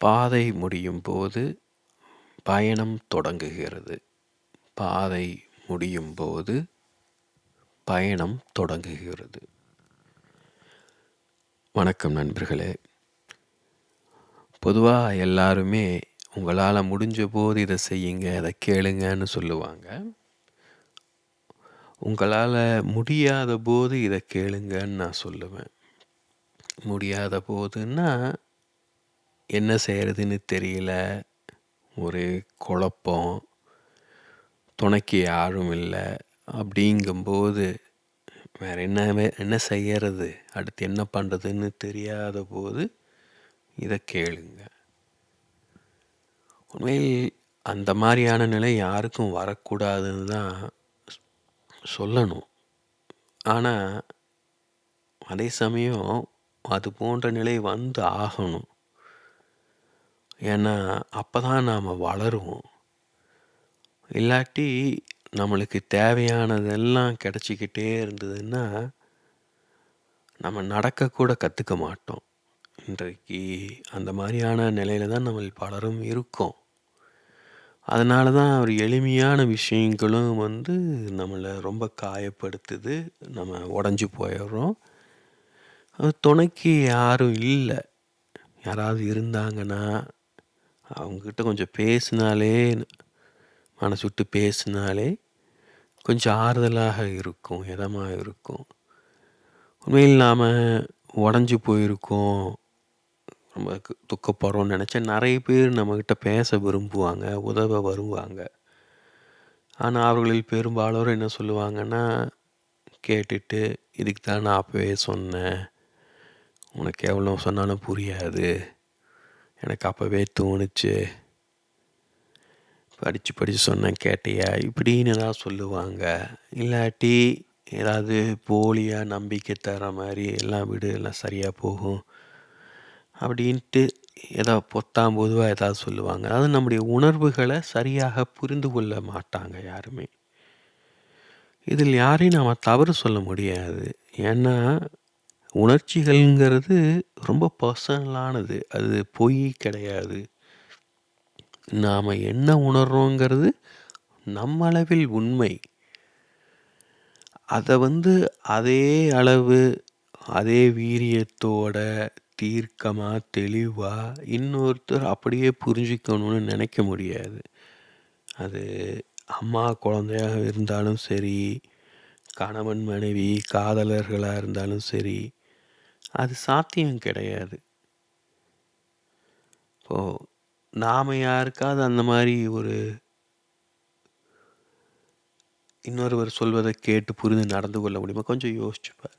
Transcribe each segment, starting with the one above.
பாதை முடியும் போது பயணம் தொடங்குகிறது. பாதை முடியும் போது பயணம் தொடங்குகிறது. வணக்கம் நண்பர்களே! பொதுவாக எல்லாருமே, முடிஞ்ச போது இதை செய்யுங்க, அதை கேளுங்கன்னு" சொல்லுவாங்க. உங்களால் முடியாத போது இதை கேளுங்கன்னு நான் சொல்லுவேன். முடியாத போதுன்னா, என்ன செய்கிறதுன்னு தெரியல, ஒரு குழப்பம், துணைக்கு யாரும் இல்லை அப்படிங்கும்போது, வேறு என்னவே என்ன செய்கிறது அடுத்து என்ன பண்ணுறதுன்னு தெரியாத போது இதை கேளுங்க. உண்மையில் அந்த மாதிரியான நிலை யாருக்கும் வரக்கூடாதுன்னு தான் சொல்லணும். ஆனால் அதே சமயம் அது போன்ற நிலை வந்து ஆகணும். ஏன்னா, அப்போ தான் நாம் வளருவோம். இல்லாட்டி, நம்மளுக்கு தேவையானதெல்லாம் கிடச்சிக்கிட்டே இருந்ததுன்னா, நம்ம நடக்கக்கூட கற்றுக்க மாட்டோம். இன்றைக்கு அந்த மாதிரியான நிலையில தான் நம்ம பலரும் இருக்கோம். அதனால தான் ஒரு எளிமையான விஷயங்களும் வந்து நம்மளை ரொம்ப காயப்படுத்துது. நம்ம உடஞ்சி போயிடுறோம் அது துணைக்கு யாரும் இல்லை யாராவது இருந்தாங்கன்னா, அவங்கக்கிட்ட கொஞ்சம் பேசினாலே, மனசு விட்டு பேசினாலே, கொஞ்சம் ஆறுதலாக இருக்கும். இதமாக இருக்கும். உண்மையில் நாம் உடஞ்சி போயிருக்கோம். ரொம்ப துக்கப்படுறோம்னு நினச்சா நிறைய பேர் நம்மக்கிட்ட பேச விரும்புவாங்க, உதவ வருவாங்க. ஆனால் அவர்களில் பெரும்பாலோர் என்ன சொல்லுவாங்கன்னா, கேட்டுட்டு, "இதுக்கு தான் நான் அப்போவே சொன்னேன். உனக்கு எவ்வளோ சொன்னாலும் புரியாது. எனக்கு அப்போவே தோணுச்சு. படித்து படித்து சொன்னேன் கேட்டியா?" இப்படின்னு ஏதாவது சொல்லுவாங்க. இல்லாட்டி, ஏதாவது போலியா நம்பிக்கை தர மாதிரி "எல்லாம் விடு, எல்லாம் சரியாக போகும்." அப்படின்ட்டு ஏதோ பொத்தாம் பொதுவாக ஏதாவது சொல்லுவாங்க. அதாவது நம்முடைய உணர்வுகளை சரியாக புரிந்து கொள்ள மாட்டாங்க யாருமே. இதில் யாரையும் நம்ம தவறு சொல்ல முடியாது. ஏன்னா, உணர்ச்சிகள்ங்கிறது ரொம்ப பர்சனலானது. அது பொய் கிடையாது. நாம் என்ன உணர்றோங்கிறது நம்மளவில் உண்மை. அதை வந்து அதே அளவு, அதே வீரியத்தோட, தீர்க்கமாக தெளிவாக இன்னொருத்தர் அப்படியே புரிஞ்சிக்கணும்னு நினைக்க முடியாது. அது அம்மா, குழந்தையாக இருந்தாலும் சரி, கணவன், மனைவி, காதலர்களாக இருந்தாலும் சரி, அது சாத்தியம் கிடையாது. இப்போது நாம் யாருக்காவது அந்த மாதிரி ஒரு இன்னொருவர் சொல்வதை கேட்டு புரிந்து நடந்து கொள்ள முடியுமா? கொஞ்சம் யோசிச்சு பாருங்க.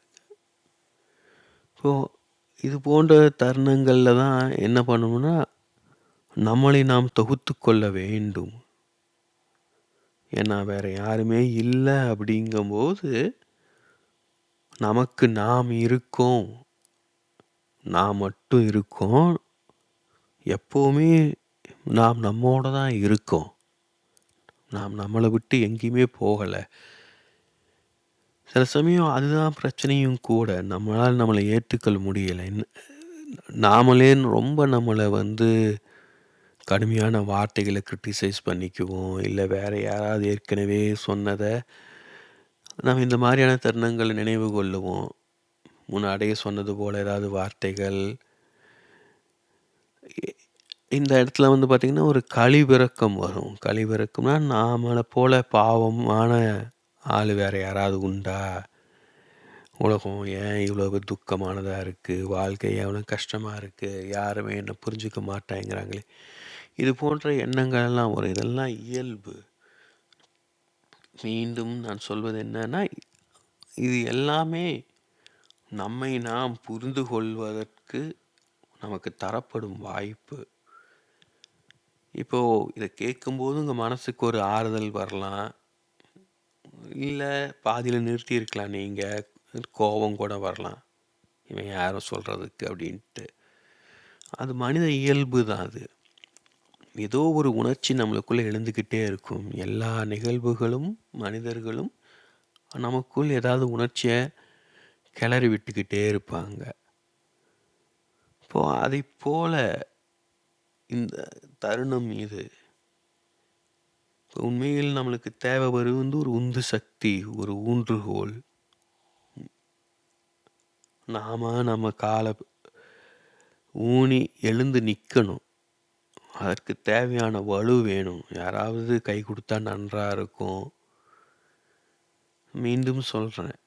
இது போன்ற தருணங்களில் தான் என்ன பண்ணணும்னா, நம்மளை நாம் தொகுத்து கொள்ள வேண்டும். ஏன்னா, வேறு யாருமே இல்லை அப்படிங்கும்போது, நமக்கு நாம் இருக்கோம். நாம் மட்டும் இருக்கோம். எப்போவுமே நாம் நம்மோட தான் இருக்கோம். நாம் நம்மளை விட்டு எங்கேயுமே போகலை சில சமயம் அதுதான் பிரச்சனையும் கூட. நம்மளால் நம்மளை ஏற்றுக்கொள்ள முடியலை என்ன நாமளே ரொம்ப நம்மளை வந்து கடுமையான வார்த்தைகளை கிரிட்டிசைஸ் பண்ணிக்குவோம். இல்லை வேற யாராவது ஏற்கனவே சொன்னதை நம்ம இந்த மாதிரியான தருணங்களை நினைவு கொள்ளுவோம். முன்னாடியே சொன்னது போல் ஏதாவது வார்த்தைகள் இந்த இடத்துல வந்து பார்த்திங்கன்னா ஒரு கழிவிறக்கம் வரும். கழிவிறக்கம்னா நாமளை போல் பாவமான ஆள் வேறு யாராவது உண்டா? உலகம் ஏன் இவ்வளோ துக்கமானதாக இருக்குது வாழ்க்கை எவ்வளோ கஷ்டமாக இருக்குது யாருமே என்னை புரிஞ்சுக்க மாட்டேங்கிறாங்களே! இது போன்ற எண்ணங்கள் எல்லாம் வரும். இதெல்லாம் இயல்பு. மீண்டும் நான் சொல்வது என்னன்னா, இது எல்லாமே நம்மை நாம் புரிந்து கொள்வதற்கு நமக்கு தரப்படும் வாய்ப்பு. இப்போது இதை கேட்கும்போது உங்கள் மனசுக்கு ஒரு ஆறுதல் வரலாம். இல்லை பாதியில் நிறுத்தியிருக்கலாம் நீங்கள் கோவம் கூட வரலாம். இவன் யாரும் சொல்கிறதுக்கு அப்படின்ட்டு. அது மனித இயல்பு தான் அது. ஏதோ ஒரு உணர்ச்சி நம்மளுக்குள்ளே எழுந்துக்கிட்டே இருக்கும். எல்லா நிகழ்வுகளும், மனிதர்களும் நமக்குள் ஏதாவது உணர்ச்சியை கிளறி விட்டுக்கிட்டே இருப்பாங்க. இப்போது அதைப் போல இந்த தருணம் இது. உண்மையில் நம்மளுக்கு தேவை வருவது வந்து ஒரு உந்து சக்தி, ஒரு ஊன்றுகோல். நாம நம்ம காலை ஊனி எழுந்து நிற்கணும் அதற்கு தேவையான வலு வேணும். யாராவது கை கொடுத்தா நன்றாக இருக்கும். மீண்டும் சொல்கிறேன்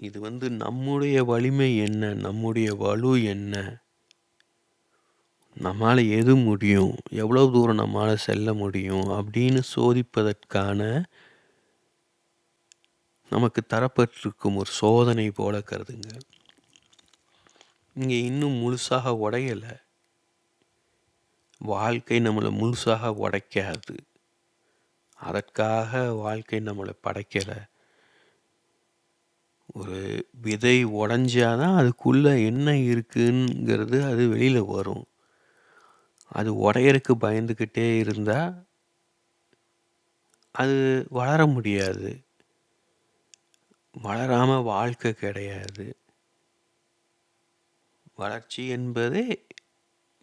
இது வந்து நம்முடைய வலிமை என்ன? நம்முடைய வலு என்ன? நம்மால எது முடியும்? எவ்வளோ தூரம் நம்மால் செல்ல முடியும்? அப்படின்னு சோதிப்பதற்கான நமக்கு தரப்பட்டிருக்கும் ஒரு சோதனை போல கருதுங்க. இங்கே இன்னும் முழுசாக உடையலை வாழ்க்கை நம்மளை முழுசாக உடைக்காது. அதற்காக வாழ்க்கை நம்மளை படைக்கலை ஒரு விதை உடைஞ்சா தான் அதுக்குள்ள என்ன இருக்குங்கிறது அது வெளியில வரும். அது உடையறக்கு பயந்துக்கிட்டே இருந்தா அது வளர முடியாது. வளராம வாழ்க்கை கிடையாது. வளர்ச்சி என்பதே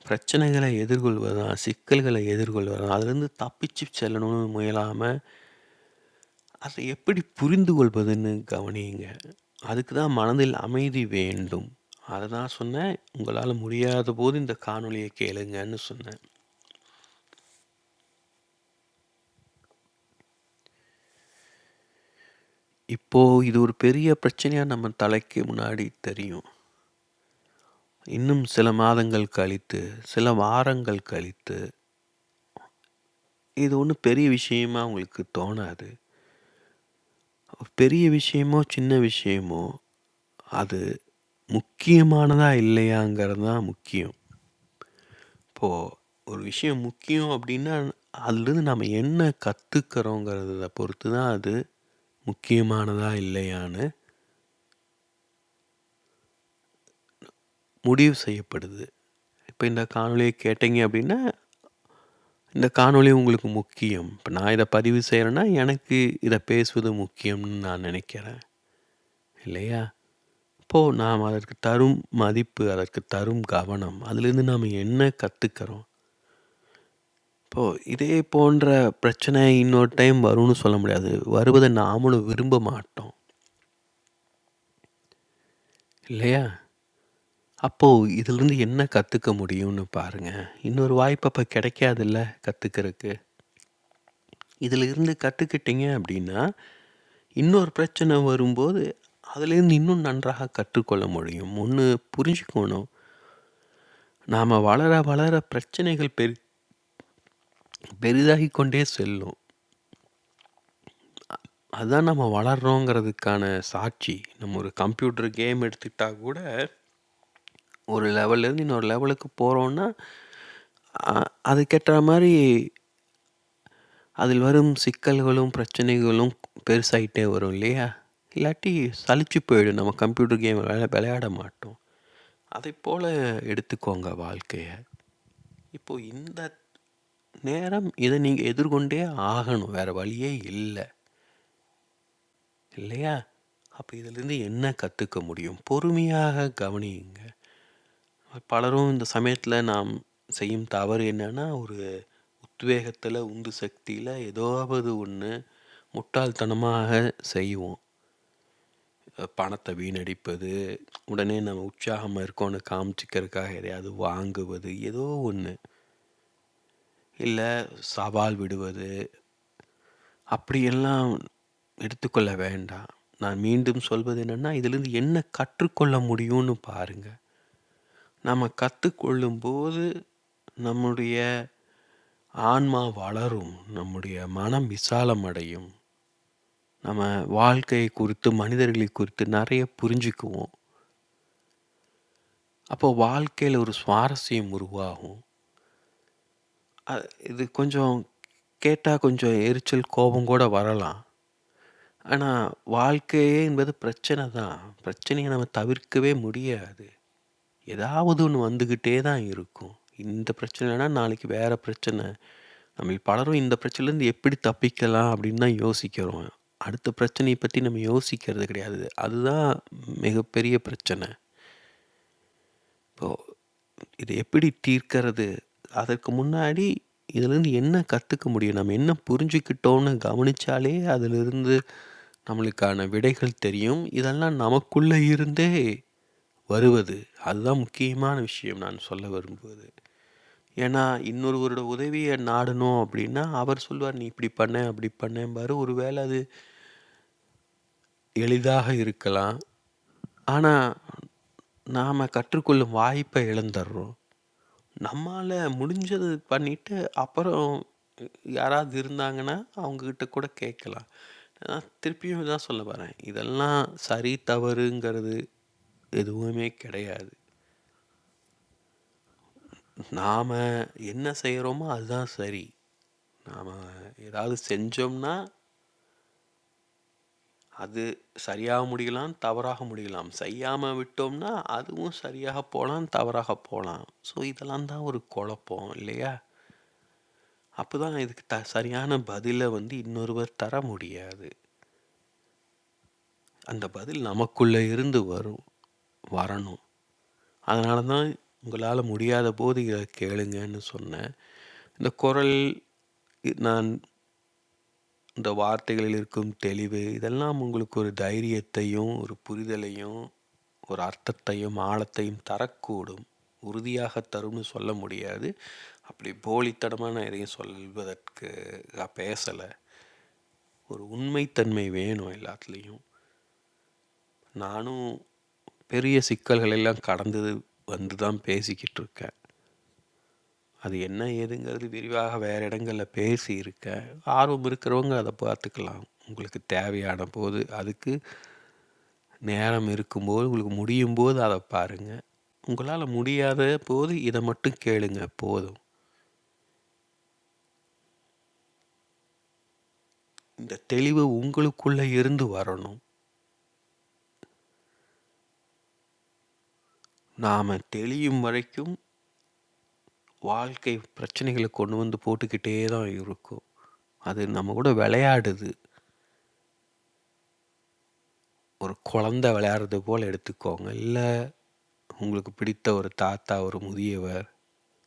பிரச்சனைகளை எதிர்கொள்வது தான். சிக்கல்களை எதிர்கொள்வது தான். அதுலேருந்து தப்பிச்சு செல்லணும்னு முயலாம, அதை எப்படி புரிந்து கொள்வதுன்னு கவனியுங்க. அதுக்கு தான் மனதில் அமைதி வேண்டும். அதை தான் சொன்னேன். உங்களால் முடியாத போது இந்த காணொலியை கேளுங்கன்னு சொன்னேன். இப்போ இது ஒரு பெரிய பிரச்சனையாக நம்ம தலைக்கு முன்னாடி தெரியும். இன்னும் சில மாதங்கள் கழித்து, சில வாரங்கள் கழித்து, இது ஒன்றும் பெரிய விஷயமா உங்களுக்கு தோணாது. பெரிய விஷயமோ, சின்ன விஷயமோ, அது முக்கியமானதா இல்லையாங்கிறது தான் முக்கியம். இப்போது ஒரு விஷயம் முக்கியம் அப்படின்னா, அதுலேருந்து நம்ம என்ன கற்றுக்கிறோங்கிறத பொறுத்து தான் அது முக்கியமானதா இல்லையான்னு முடிவு செய்யப்படுது. இப்போ இந்த காணொலியை கேட்டீங்க அப்படின்னா, இந்த காணொளி உங்களுக்கு முக்கியம். இப்போ நான் இதை பதிவு செய்கிறேன்னா எனக்கு இதை பேசுவது முக்கியம்னு நான் நினைக்கிறேன். இல்லையா? இப்போது நாம் அதற்கு தரும் மதிப்பு, அதற்கு தரும் கவனம், அதுலேருந்து நாம் என்ன கற்றுக்கிறோம் இப்போது இதே போன்ற பிரச்சனை இன்னொரு டைம் வரும்னு சொல்ல முடியாது. வருவதை நாமளும் விரும்ப மாட்டோம். இல்லையா? அப்போ இதிலிருந்து என்ன கத்துக்க முடியும்னு பாருங்க. இன்னொரு வாய்ப்பு அப்ப கிடைக்காதுல்ல கத்துக்கிறதுக்கு. இதிலிருந்து கத்துக்கிட்டீங்க அப்படின்னா, இன்னொரு பிரச்சனை வரும்போது, அதுலேருந்து இன்னும் நன்றாக கற்றுக்கொள்ள முடியும். ஒண்ணு புரிஞ்சுக்கணும். நாம வளர வளர பிரச்சனைகள் பெரி பெரிதாகிக் கொண்டே செல்லும். அ அதான் நம்ம வளர்றோங்கிறதுக்கான சாட்சி. நம்ம ஒரு கம்ப்யூட்டர் கேம் எடுத்துக்கிட்டா கூட, ஒரு லெவல்லேருந்து இன்னொரு லெவலுக்கு போகிறோன்னா அது அதுக்கேற்ற மாதிரி அதில் வரும் சிக்கல்களும், பிரச்சனைகளும் பெருசாயிட்டே வரும் இல்லையா? இல்லாட்டி சலிச்சு போயிடும். நம்ம கம்ப்யூட்டர் கேம் விளையா விளையாட மாட்டோம். அதைப்போல எடுத்துக்கோங்க வாழ்க்கையை இப்போ இந்த நேரம் இதை நீங்கள் எதிர்கொண்டே ஆகணும். வேறு வழியே இல்லை இல்லையா? அப்போ இதிலிருந்து என்ன கற்றுக்க முடியும்? பொறுமையாக கவனியுங்க. பலரும் இந்த சமயத்தில் நாம் செய்யும் தவறு என்னன்னா, ஒரு உத்வேகத்துல, உந்து சக்தியில ஏதாவது ஒண்ணு முட்டாள்தனமாக செய்வோம். அ பணத்த வீணடிப்பது, உடனே நம்ம உற்சாகமா இருக்கோம்னு காமிச்சுக்கிறதுக்காக எதையாவது வாங்குவது, ஏதோ ஒண்ணு. இல்ல சவால் விடுவது. அப்படியெல்லாம் எடுத்துக்கொள்ள வேண்டாம். நான் மீண்டும் சொல்வது என்னன்னா, இதிலிருந்து என்ன கற்றுக்கொள்ள முடியும்னு பாருங்க. நம்ம கற்றுக்கொள்ளும் போது நம்முடைய ஆன்மா வளரும். நம்முடைய மனம் விசாலமடையும். நம்ம வாழ்க்கையை குறித்து, மனிதர்களை குறித்து நிறைய புரிஞ்சுக்குவோம். அப்போ வாழ்க்கையில் ஒரு சுவாரஸ்யம் உருவாகும். இது கொஞ்சம் கேட்டால் கொஞ்சம் எரிச்சல், கோபம் கூட வரலாம். ஆனால் வாழ்க்கையே என்பது பிரச்சனை தான். பிரச்சனையை நம்ம தவிர்க்கவே முடியாது. ஏதாவது ஒன்று வந்துக்கிட்டே தான் இருக்கும். இந்த பிரச்சனைனா நாளைக்கு வேறு பிரச்சனை. நம்ம பலரும் இந்த பிரச்சனையிலேருந்து எப்படி தப்பிக்கலாம் அப்படின்னு தான் யோசிக்கிறோம். அடுத்த பிரச்சனையை பற்றி நம்ம யோசிக்கிறது கிடையாது. அதுதான் மிகப்பெரிய பிரச்சனை. இப்போது இது எப்படி தீர்க்கிறது அதற்கு முன்னாடி இதுலேருந்து என்ன கற்றுக்க முடியும் நம்ம என்ன புரிஞ்சுக்கிட்டோம்னு கவனிச்சாலே அதிலிருந்து நம்மளுக்கான விடைகள் தெரியும் இதெல்லாம் நமக்குள்ளே இருந்தே வருவது. அதுதான் முக்கியமான விஷயம் நான் சொல்ல விரும்புவது. ஏன்னா இன்னொருவரோட உதவியை நாடணும் அப்படின்னா அவர் சொல்லுவார் நீ இப்படி பண்ண அப்படி பண்ணேன்பாரு. ஒருவேளை அது எளிதாக இருக்கலாம். ஆனால் நாம் கற்றுக்கொள்ளும் வாய்ப்பை இழந்துடுறோம். நம்மால் முடிஞ்சது பண்ணிவிட்டு அப்புறம் யாராவது இருந்தாங்கன்னா அவங்கக்கிட்ட கூட கேட்கலாம். நான் திருப்பியும் தான் சொல்ல வரேன். இதெல்லாம் சரி தவறுங்கிறது எதுவுமே கிடையாது. நாம் என்ன செய்கிறோமோ அதுதான் சரி. நாம் ஏதாவது செஞ்சோம்னா அது சரியாக முடியலாம் தவறாக முடியலாம். செய்யாமல் விட்டோம்னா அதுவும் சரியாக போகலாம் தவறாக போகலாம். ஸோ இதெல்லாம் தான் ஒரு குழப்பம் இல்லையா? அப்போ தான் இதுக்கு த சரியான பதிலை வந்து இன்னொருவர் தர முடியாது. அந்த பதில் நமக்குள்ளே இருந்து வரும். வரணும். அதனால தான் உங்களால் முடியாத போது இதை கேளுங்கன்னு சொன்னேன். இந்த குரல் நான் இந்த வார்த்தைகளில் இருக்கும் தெளிவு இதெல்லாம் உங்களுக்கு ஒரு தைரியத்தையும் ஒரு புரிதலையும் ஒரு அர்த்தத்தையும் ஆழத்தையும் தரக்கூடும். உறுதியாக தரும்னு சொல்ல முடியாது. அப்படி போலித்தனமாக நான் எதையும் சொல்வதற்கு பேசலை. ஒரு உண்மைத்தன்மை வேணும் எல்லாத்துலேயும். நானும் பெரிய சிக்கல்கள் எல்லாம் கடந்து வந்து தான் பேசிக்கிட்டு இருக்கேன் அது என்ன ஏதுங்கிறது விரிவாக வேறு இடங்களில் பேசியிருக்கேன். ஆர்வம் இருக்கிறவங்க அதை பார்த்துக்கலாம். உங்களுக்கு தேவையான போது அதுக்கு நேரம் இருக்கும்போது உங்களுக்கு முடியும் போது அதை பாருங்கள் உங்களால் முடியாத போது இதை மட்டும் கேளுங்க போதும். இந்த தெளிவு உங்களுக்குள்ளே இருந்து வரணும். நாம் தெளியும் வரைக்கும் வாழ்க்கை பிரச்சனைகளை கொண்டு வந்து போட்டுக்கிட்டே தான் இருக்கும். அது நம்ம கூட விளையாடுது. ஒரு குழந்த விளையாடுறது போல் எடுத்துக்கோங்க. இல்லை உங்களுக்கு பிடித்த ஒரு தாத்தா ஒரு முதியவர்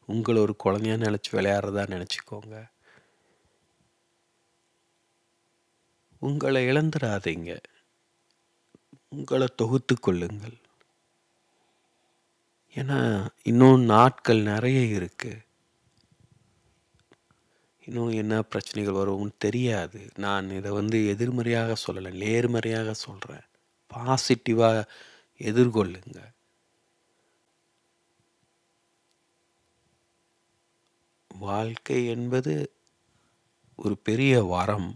உங்களை ஒரு குழந்தையாக நினச்சி விளையாடுறதா நினச்சிக்கோங்க. உங்களை இழந்துடாதீங்க. உங்களை தொகுத்து கொள்ளுங்கள். ஏன்னா இன்னும் நாட்கள் நிறைய இருக்குது இன்னும் என்ன பிரச்சனைகள் வரும்னு தெரியாது. நான் இதை வந்து எதிர்மறையாக சொல்லலை நேர்மறையாக சொல்கிறேன் பாசிட்டிவாக எதிர்கொள்ளுங்க. வாழ்க்கை என்பது ஒரு பெரிய வரம்.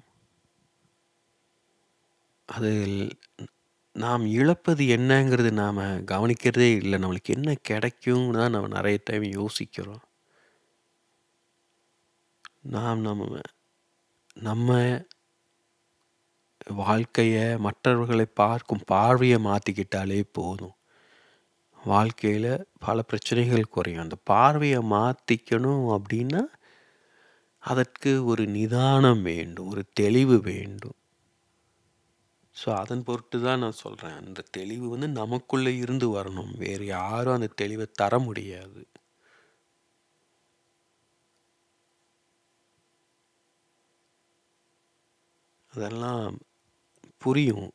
அதில் நாம் இழப்பது என்னங்கிறது நாம் கவனிக்கிறதே இல்லை. நம்மளுக்கு என்ன கிடைக்கும்னு தான் நம்ம நிறைய டைம் யோசிக்கிறோம். நாம் நம்ம நம்ம வாழ்க்கையை மற்றவர்களை பார்க்கும் பார்வையை மாற்றிக்கிட்டாலே போதும். வாழ்க்கையில் பல பிரச்சனைகள் குறையும். அந்த பார்வையை மாற்றிக்கணும் அப்படின்னா அதற்கு ஒரு நிதானம் வேண்டும் ஒரு தெளிவு வேண்டும். ஸோ அதன் பொருட்டு தான் நான் சொல்கிறேன் அந்த தெளிவு வந்து நமக்குள்ளே இருந்து வரணும். வேறு யாரும் அந்த தெளிவை தர முடியாது. அதெல்லாம் புரியும்.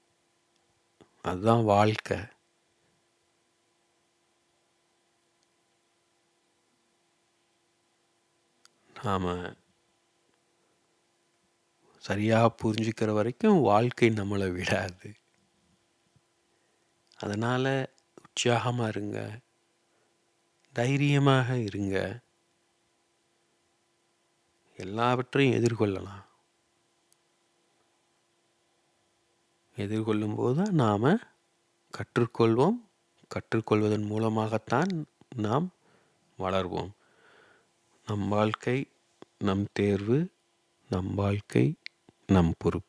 அதுதான் வாழ்க்கை. நாம் சரியாக புரிஞ்சுக்கிற வரைக்கும் வாழ்க்கை நம்மளை விடாது. அதனால் உற்சாகமாக இருங்க. தைரியமாக இருங்க. எல்லாவற்றையும் எதிர்கொள்ளலாம். எதிர்கொள்ளும் போது தான் நாம் கற்றுக்கொள்வோம். கற்றுக்கொள்வதன் மூலமாகத்தான் நாம் வளர்வோம். நம் வாழ்க்கை நம் தேர்வு நம் வாழ்க்கை நம் பொறுப்பு